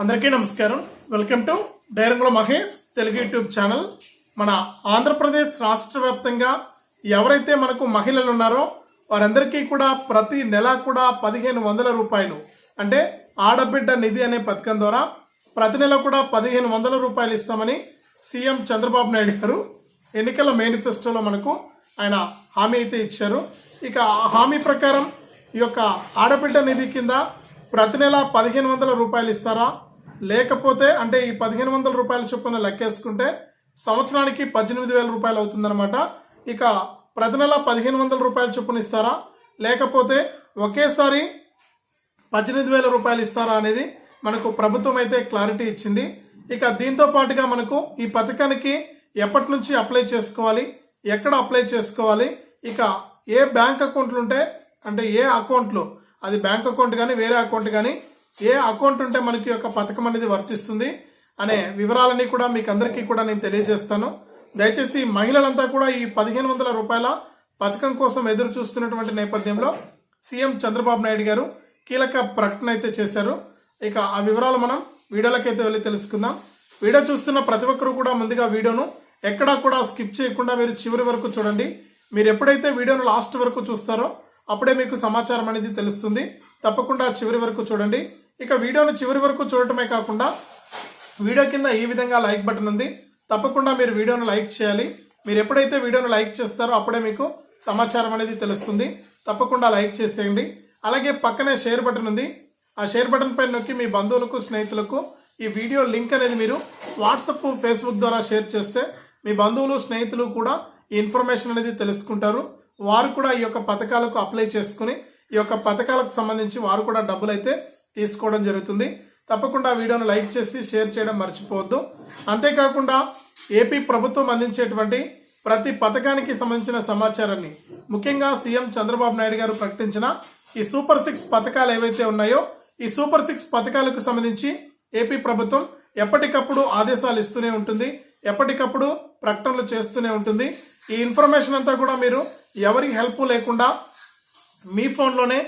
అందరికీ నమస్కారం. Welcome to డైరంగుల మహేష్ తెలుగు యూట్యూబ్ ఛానల్. మన ఆంధ్రప్రదేశ్ రాష్ట్ర వ్యాప్తంగా ఎవరైతే మనకు మహిళలు ఉన్నారో వారందరికీ కూడా ప్రతి నెల కూడా పదిహేను వందల రూపాయలు అంటే ఆడబిడ్డ నిధి అనే పథకం ద్వారా ప్రతి నెల కూడా పదిహేను వందల రూపాయలు ఇస్తామని సీఎం చంద్రబాబు నాయుడు గారు ఎన్నికల మేనిఫెస్టోలో మనకు ఆయన హామీ అయితే ఇచ్చారు. ఇక ఆ హామీ ప్రకారం ఈ యొక్క ఆడబిడ్డ నిధి కింద ప్రతి నెల పదిహేను వందల రూపాయలు ఇస్తారా? లేకపోతే అంటే ఈ పదిహేను వందల రూపాయల చొప్పున లెక్కేసుకుంటే సంవత్సరానికి పద్దెనిమిది వేల రూపాయలు అవుతుందన్నమాట. ఇక ప్రతి నెల పదిహేను వందల రూపాయల చొప్పున ఇస్తారా? లేకపోతే ఒకేసారి పద్దెనిమిది వేల రూపాయలు ఇస్తారా అనేది మనకు ప్రభుత్వం అయితే క్లారిటీ ఇచ్చింది. ఇక దీంతో పాటుగా మనకు ఈ పథకానికి ఎప్పటి నుంచి అప్లై చేసుకోవాలి? ఎక్కడ అప్లై చేసుకోవాలి? ఇక ఏ బ్యాంక్ అకౌంట్లు ఉంటే అంటే ఏ అకౌంట్లు? అది బ్యాంక్ అకౌంట్ కానీ వేరే అకౌంట్ కానీ ఏ అకౌంట్ ఉంటే మనకి యొక్క పథకం అనేది వర్తిస్తుంది అనే వివరాలని కూడా మీకు అందరికీ కూడా నేను తెలియజేస్తాను. దయచేసి మహిళలంతా కూడా ఈ పదిహేను వందల రూపాయల పథకం కోసం ఎదురు చూస్తున్నటువంటి నేపథ్యంలో సీఎం చంద్రబాబు నాయుడు గారు కీలక ప్రకటన అయితే చేశారు. ఇక ఆ వివరాలు మనం వీడియోలకైతే వెళ్ళి తెలుసుకుందాం. వీడియో చూస్తున్న ప్రతి ఒక్కరు కూడా ముందుగా వీడియోను ఎక్కడా కూడా స్కిప్ చేయకుండా మీరు చివరి వరకు చూడండి. మీరు ఎప్పుడైతే వీడియోను లాస్ట్ వరకు చూస్తారో అప్పుడే మీకు సమాచారం అనేది తెలుస్తుంది. తప్పకుండా చివరి వరకు చూడండి. ఇక వీడియోను చివరి వరకు చూడటమే కాకుండా వీడియో కింద ఈ విధంగా లైక్ బటన్ ఉంది. తప్పకుండా మీరు వీడియోను లైక్ చేయాలి. మీరు ఎప్పుడైతే వీడియోను లైక్ చేస్తారో అప్పుడే మీకు సమాచారం అనేది తెలుస్తుంది. తప్పకుండా లైక్ చేసేయండి. అలాగే పక్కనే షేర్ బటన్ ఉంది. ఆ షేర్ బటన్ పైన నొక్కి మీ బంధువులకు స్నేహితులకు ఈ వీడియో లింక్ అనేది మీరు వాట్సప్ ఫేస్బుక్ ద్వారా షేర్ చేస్తే మీ బంధువులు స్నేహితులు కూడా ఈ ఇన్ఫర్మేషన్ అనేది తెలుసుకుంటారు. వారు కూడా ఈ యొక్క పథకాలకు అప్లై చేసుకుని ఈ యొక్క పథకాలకు సంబంధించి వారు కూడా డబ్బులు అయితే తీసుకోవడం జరుగుతుంది. తప్పకుండా వీడియోను లైక్ చేసి షేర్ చేయడం మర్చిపోవద్దు. అంతేకాకుండా ఏపీ ప్రభుత్వం అందించేటువంటి ప్రతి పథకానికి సంబంధించిన సమాచారాన్ని ముఖ్యంగా సీఎం చంద్రబాబు నాయుడు గారు ప్రకటించిన ఈ సూపర్ సిక్స్ పథకాలు ఏవైతే ఉన్నాయో ఈ సూపర్ సిక్స్ పథకాలకు సంబంధించి ఏపీ ప్రభుత్వం ఎప్పటికప్పుడు ఆదేశాలు ఇస్తూనే ఉంటుంది. ఎప్పటికప్పుడు ప్రకటనలు చేస్తూనే ఉంటుంది. ఈ ఇన్ఫర్మేషన్ అంతా కూడా మీరు ఎవరికి హెల్ప్ లేకుండా మీ ఫోన్లోనే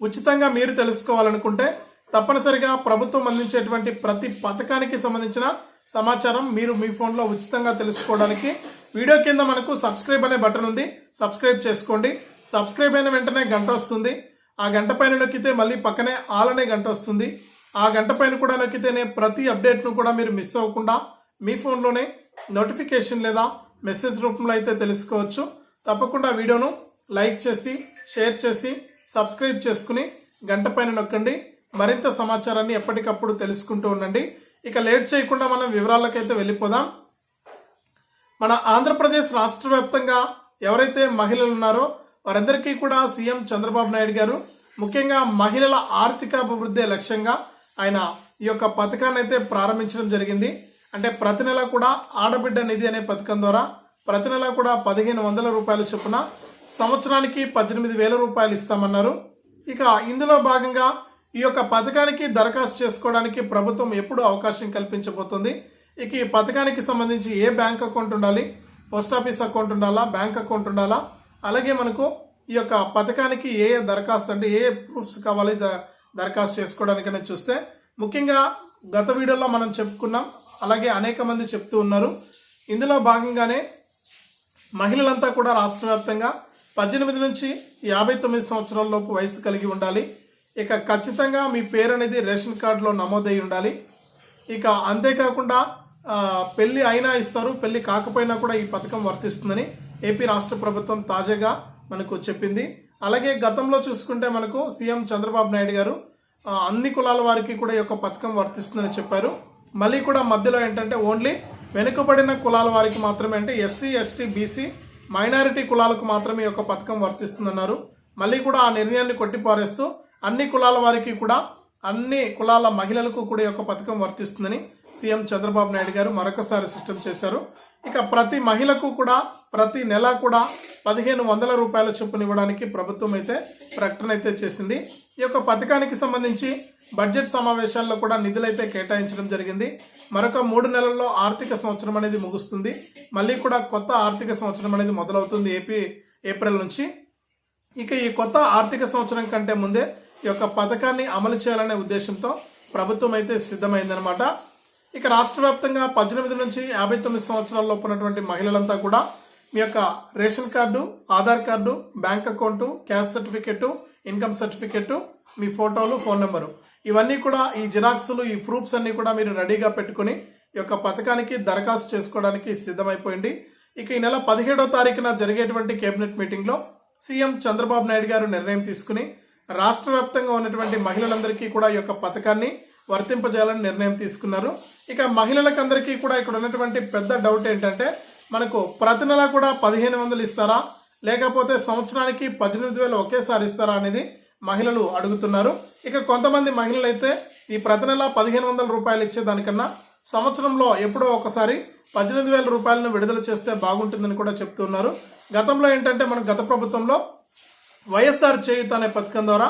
ఉచితంగా మీరు తెలుసుకోవాలనుకుంటే తప్పనిసరిగా ప్రభుత్వం అందించేటువంటి ప్రతి పథకానికి సంబంధించిన సమాచారం మీరు మీ ఫోన్లో ఉచితంగా తెలుసుకోవడానికి వీడియో కింద మనకు సబ్స్క్రైబ్ అనే బటన్ ఉంది. సబ్స్క్రైబ్ చేసుకోండి. సబ్స్క్రైబ్ అయిన వెంటనే గంట వస్తుంది. ఆ గంట పైన నొక్కితే మళ్ళీ పక్కనే ఆల్ అనే గంట వస్తుంది. ఆ గంట పైన కూడా నొక్కితేనే ప్రతి అప్డేట్ను కూడా మీరు మిస్ అవ్వకుండా మీ ఫోన్లోనే నోటిఫికేషన్ లేదా మెసేజ్ రూపంలో అయితే తెలుసుకోవచ్చు. తప్పకుండా వీడియోను లైక్ చేసి షేర్ చేసి సబ్స్క్రైబ్ చేసుకుని గంట పైన నొక్కండి. మరింత సమాచారాన్ని ఎప్పటికప్పుడు తెలుసుకుంటూ ఉండండి. ఇక లేట్ చేయకుండా మనం వివరాలకైతే వెళ్ళిపోదాం. మన ఆంధ్రప్రదేశ్ రాష్ట్ర వ్యాప్తంగా ఎవరైతే మహిళలు ఉన్నారో వారందరికీ కూడా సీఎం చంద్రబాబు నాయుడు గారు ముఖ్యంగా మహిళల ఆర్థిక అభివృద్ధి లక్ష్యంగా ఆయన ఈ యొక్క పథకాన్ని అయితే ప్రారంభించడం జరిగింది. అంటే ప్రతి నెల కూడా ఆడబిడ్డ నిధి అనే పథకం ద్వారా ప్రతి నెల కూడా పదిహేను వందల రూపాయల చొప్పున సంవత్సరానికి పద్దెనిమిది వేల రూపాయలు ఇస్తామన్నారు. ఇక ఇందులో భాగంగా ఈ యొక్క పథకానికి దరఖాస్తు చేసుకోవడానికి ప్రభుత్వం ఎప్పుడు అవకాశం కల్పించబోతుంది. ఇక ఈ పథకానికి సంబంధించి ఏ బ్యాంక్ అకౌంట్ ఉండాలి? పోస్ట్ ఆఫీస్ అకౌంట్ ఉండాలా? బ్యాంక్ అకౌంట్ ఉండాలా? అలాగే మనకు ఈ యొక్క పథకానికి ఏ ఏ దరఖాస్తు అంటే ఏ ప్రూఫ్స్ కావాలి దరఖాస్తు చేసుకోవడానికనే చూస్తే ముఖ్యంగా గత వీడియోలో మనం చెప్పుకున్నాం అలాగే అనేక మంది చెప్తూ ఉన్నారు. ఇందులో భాగంగానే మహిళలంతా కూడా రాష్ట్ర వ్యాప్తంగా పద్దెనిమిది నుంచి యాభై తొమ్మిది సంవత్సరాల లోపు వయసు కలిగి ఉండాలి. ఇక ఖచ్చితంగా మీ పేరు అనేది రేషన్ కార్డులో నమోదై ఉండాలి. ఇక అంతేకాకుండా పెళ్ళి పెళ్ళి అయినా ఇస్తారు పెళ్ళి కాకపోయినా కూడా ఈ పథకం వర్తిస్తుందని ఏపీ రాష్ట్ర ప్రభుత్వం తాజాగా మనకు చెప్పింది. అలాగే గతంలో చూసుకుంటే మనకు సీఎం చంద్రబాబు నాయుడు గారు అన్ని కులాల వారికి కూడా ఈ యొక్క పథకం వర్తిస్తుందని చెప్పారు. మళ్ళీ కూడా మధ్యలో ఏంటంటే ఓన్లీ వెనుకబడిన కులాల వారికి మాత్రమే అంటే ఎస్సీ ఎస్టీ బీసీ మైనారిటీ కులాలకు మాత్రమే ఈ యొక్క పథకం వర్తిస్తుందన్నారు. మళ్ళీ కూడా ఆ నిర్ణయాన్ని కొట్టిపారేస్తూ అన్ని కులాల వారికి కూడా అన్ని కులాల మహిళలకు కూడా ఈ యొక్క పథకం వర్తిస్తుందని సీఎం చంద్రబాబు నాయుడు గారు మరొకసారి స్పష్టం చేశారు. ఇక ప్రతి మహిళకు కూడా ప్రతి నెల కూడా పదిహేను వందల రూపాయల చొప్పున ఇవ్వడానికి ప్రభుత్వం అయితే ప్రకటన అయితే చేసింది. ఈ యొక్క పథకానికి సంబంధించి బడ్జెట్ సమావేశాల్లో కూడా నిధులైతే కేటాయించడం జరిగింది. మరొక మూడు నెలల్లో ఆర్థిక సంవత్సరం అనేది ముగుస్తుంది. మళ్ళీ కూడా కొత్త ఆర్థిక సంవత్సరం అనేది మొదలవుతుంది ఏపీ ఏప్రిల్ నుంచి. ఇక ఈ కొత్త ఆర్థిక సంవత్సరం కంటే ముందే యొక్క పథకాన్ని అమలు చేయాలనే ఉద్దేశంతో ప్రభుత్వం అయితే సిద్ధమైందనమాట ఇక రాష్ట్ర వ్యాప్తంగా పద్దెనిమిది నుంచి యాభై తొమ్మిది సంవత్సరాల్లో ఉన్నటువంటి మహిళలంతా కూడా మీ యొక్క ration card Aadhaar card bank account cash certificate income certificate మీ ఫోటోలు ఫోన్ నెంబరు. ఇవన్నీ కూడా ఈ జిరాక్స్లు ఈ ప్రూఫ్స్ అన్ని కూడా మీరు రెడీగా పెట్టుకుని ఈ యొక్క పథకానికి దరఖాస్తు చేసుకోవడానికి సిద్ధమైపోయింది. ఇక ఈ నెల పదిహేడో తారీఖున జరిగేటువంటి కేబినెట్ మీటింగ్లో సీఎం చంద్రబాబు నాయుడు గారు నిర్ణయం తీసుకుని రాష్ట్ర వ్యాప్తంగా ఉన్నటువంటి మహిళలందరికీ కూడా ఈ యొక్క పథకాన్ని వర్తింపజేయాలని నిర్ణయం తీసుకున్నారు. ఇక మహిళలకందరికీ కూడా ఇక్కడ ఉన్నటువంటి పెద్ద డౌట్ ఏంటంటే మనకు ప్రతి నెల కూడా పదిహేను వందలు ఇస్తారా? లేకపోతే సంవత్సరానికి పద్దెనిమిది వేలు ఒకేసారి ఇస్తారా అనేది మహిళలు అడుగుతున్నారు. ఇక కొంతమంది మహిళలు అయితే ఈ ప్రతి నెల పదిహేను వందల రూపాయలు ఇచ్చేదానికన్నా సంవత్సరంలో ఎప్పుడో ఒకసారి పద్దెనిమిది వేల రూపాయలను విడుదల చేస్తే బాగుంటుందని కూడా చెప్తున్నారు. గతంలో ఏంటంటే మనం గత ప్రభుత్వంలో వైఎస్ఆర్ చేయుత అనే పథకం ద్వారా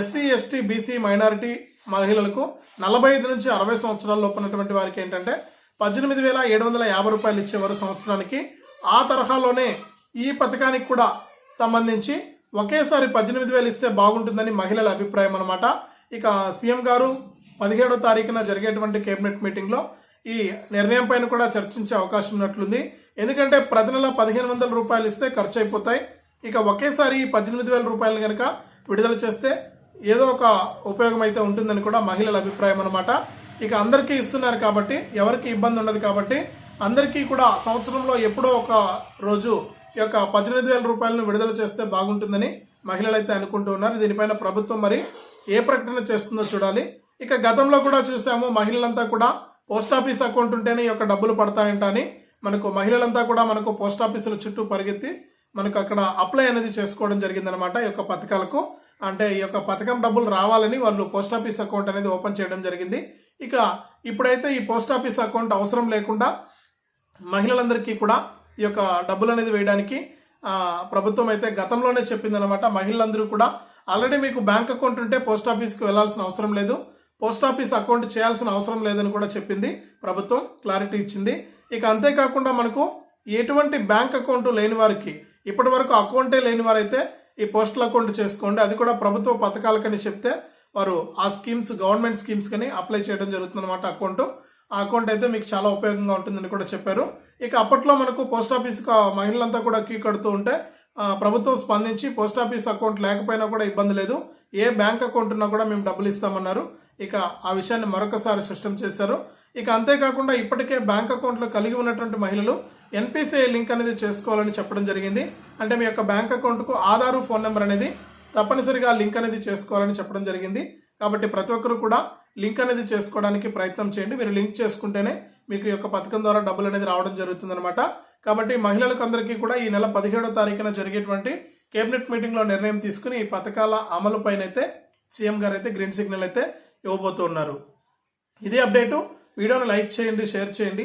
ఎస్సీ ఎస్టీ బీసీ మైనారిటీ మహిళలకు నలభై ఐదు నుంచి అరవై సంవత్సరాల లోపు ఉన్నటువంటి వారికి ఏంటంటే పద్దెనిమిది వేల ఏడు వందల యాభై రూపాయలు ఇచ్చేవారు సంవత్సరానికి ఆ తరహాలోనే ఈ పథకానికి కూడా సంబంధించి ఒకేసారి పద్దెనిమిది వేలు ఇస్తే బాగుంటుందని మహిళల అభిప్రాయం అనమాట ఇక సీఎం గారు పదిహేడో తారీఖున జరిగేటువంటి కేబినెట్ మీటింగ్లో ఈ నిర్ణయం పైన కూడా చర్చించే అవకాశం ఉన్నట్లుంది. ఎందుకంటే ప్రతి నెల పదిహేను వందల రూపాయలు ఇస్తే ఖర్చు అయిపోతాయి. ఇక ఒకేసారి పద్దెనిమిది వేల రూపాయలు కనుక విడుదల చేస్తే ఏదో ఒక ఉపయోగం అయితే ఉంటుందని కూడా మహిళల అభిప్రాయం అనమాట ఇక అందరికీ ఇస్తున్నారు కాబట్టి ఎవరికి ఇబ్బంది ఉండదు కాబట్టి అందరికీ కూడా సంవత్సరంలో ఎప్పుడో ఒక రోజు ఈ యొక్క పద్దెనిమిది వేల రూపాయలను విడుదల చేస్తే బాగుంటుందని మహిళలు అయితే అనుకుంటూ ఉన్నారు. దీనిపైన ప్రభుత్వం మరి ఏ ప్రకటన చేస్తుందో చూడాలి. ఇక గతంలో కూడా చూసాము మహిళలంతా కూడా పోస్ట్ ఆఫీస్ అకౌంట్ ఉంటేనే ఈ యొక్క డబ్బులు పడతాయంట అని మనకు మహిళలంతా కూడా మనకు పోస్ట్ ఆఫీసుల చుట్టూ పరిగెత్తి మనకు అక్కడ అప్లై అనేది చేసుకోవడం జరిగిందనమాట ఈ యొక్క పథకాలకు. అంటే ఈ యొక్క పథకం డబ్బులు రావాలని వాళ్ళు పోస్ట్ ఆఫీస్ అకౌంట్ అనేది ఓపెన్ చేయడం జరిగింది. ఇక ఇప్పుడైతే ఈ పోస్ట్ ఆఫీస్ అకౌంట్ అవసరం లేకుండా మహిళలందరికీ కూడా ఈ యొక్క డబ్బులు అనేది వేయడానికి ప్రభుత్వం అయితే గతంలోనే చెప్పిందనమాట మహిళలందరూ కూడా ఆల్రెడీ మీకు బ్యాంక్ అకౌంట్ ఉంటే పోస్ట్ ఆఫీస్కి వెళ్ళాల్సిన అవసరం లేదు. పోస్ట్ ఆఫీస్ అకౌంట్ చేయాల్సిన అవసరం లేదని కూడా చెప్పింది ప్రభుత్వం క్లారిటీ ఇచ్చింది. ఇక అంతేకాకుండా మనకు ఎటువంటి బ్యాంక్ అకౌంట్ లేని వారికి ఇప్పటి వరకు అకౌంటే లేని వారైతే ఈ పోస్టల్ అకౌంట్ చేసుకోండి. అది కూడా ప్రభుత్వ పథకాలకని చెప్తే వారు ఆ స్కీమ్స్ గవర్నమెంట్ స్కీమ్స్ కని అప్లై చేయడం జరుగుతుందన్నమాట అకౌంట్. ఆ అకౌంట్ అయితే మీకు చాలా ఉపయోగంగా ఉంటుందని కూడా చెప్పారు. ఇక అప్పట్లో మనకు పోస్ట్ ఆఫీస్ మహిళలంతా కూడా క్యూ కడుతూ ఉంటే ప్రభుత్వం స్పందించి పోస్ట్ ఆఫీస్ అకౌంట్ లేకపోయినా కూడా ఇబ్బంది లేదు. ఏ బ్యాంక్ అకౌంట్ ఉన్నా కూడా మేము డబ్బులు ఇస్తామన్నారు. ఇక ఆ విషయాన్ని మరొకసారి స్పష్టం చేశారు. ఇక అంతేకాకుండా ఇప్పటికే బ్యాంక్ అకౌంట్లు కలిగి ఉన్నటువంటి మహిళలు ఎన్పిసిఐ లింక్ అనేది చేసుకోవాలని చెప్పడం జరిగింది. అంటే మీ యొక్క బ్యాంక్ అకౌంట్కు ఆధారు ఫోన్ నెంబర్ అనేది తప్పనిసరిగా లింక్ అనేది చేసుకోవాలని చెప్పడం జరిగింది. కాబట్టి ప్రతి ఒక్కరు కూడా లింక్ అనేది చేసుకోవడానికి ప్రయత్నం చేయండి. మీరు లింక్ చేసుకుంటేనే మీకు యొక్క పథకం ద్వారా డబ్బులు అనేది రావడం జరుగుతుందనమాట కాబట్టి మహిళలకు అందరికీ కూడా ఈ నెల పదిహేడో తారీఖున జరిగేటువంటి కేబినెట్ మీటింగ్లో నిర్ణయం తీసుకుని ఈ పథకాల అమలు పైన అయితే సీఎం గారు అయితే గ్రీన్ సిగ్నల్ అయితే ఇవ్వబోతున్నారు. ఇదే అప్డేటు. వీడియోను లైక్ చేయండి షేర్ చేయండి.